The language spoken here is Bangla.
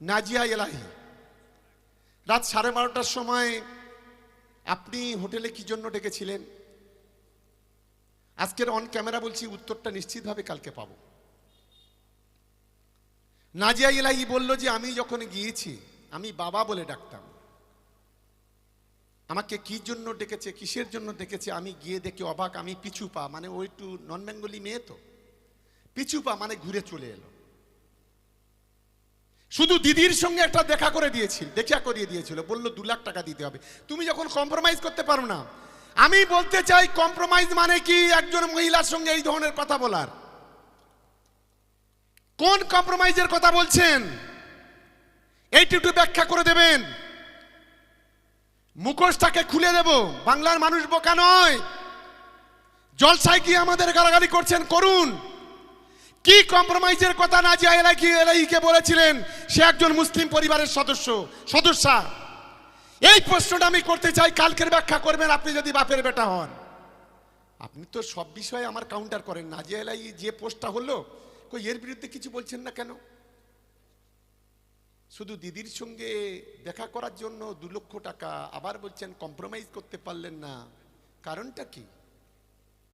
নাজিয়া এলাহি। রাত সাড়ে বারোটার সময় আপনি হোটেলে কি জন্য ডেকেছিলেন? আজকের অন ক্যামেরা বলছি, উত্তরটা নিশ্চিতভাবে কালকে পাবো। নাজিয়া ইলাহি বলল যে, আমি যখন গিয়েছি, আমি বাবা বলে ডাকতাম। আমাকে কি জন্য ডেকেছে, কিসের জন্য ডেকেছে, আমি গিয়ে দেখি অবাক, আমি পিছু পা মানে ওই একটু নন বেঙ্গলি মেয়ে তো, পিছু পা মানে ঘুরে চলে এলো। শুধু দিদির সঙ্গে একটা দেখা করে দিয়েছিল দেখা করিয়ে দিয়েছিল। বলল, দু লাখ টাকা দিতে হবে। তুমি যখন কম্প্রোমাইজ করতে পারো না, আমি বলতে চাই কম্প্রোমাইজ মানে কি? একজন মহিলার সঙ্গে এই ধরনের কথা বলার। কোন কম্প্রোমাইজের কথা বলছেন? এইটি একটু ব্যাখ্যা করে দেবেন। মুখোশটাকে খুলে দেব। বাংলার মানুষ বোকা নয়। জলসায় গিয়ে আমাদের গালাগালি করছেন, করুন। কি কম্প্রোমাইজের কথা নাজিয়া এলাকি এলাইকে বলেছিলেন? সে একজন মুসলিম পরিবারের সদস্য, সদস্যা। এই প্রশ্নটা আমি করতে চাই, কালকের ব্যাখ্যা করবেন আপনি যদি বাপের বেটা হন। আপনি তো সব বিষয়ে আমার কাউন্টার করেন নাজিয়া এলাই যে পোস্টটা হলো, কই এর বিরুদ্ধে কিছু বলছেন না কেন? শুধু দিদির সঙ্গে দেখা করার জন্য দু লক্ষ টাকা আবার বলছেন কম্প্রোমাইজ করতে পারলেন না। কারণটা কি?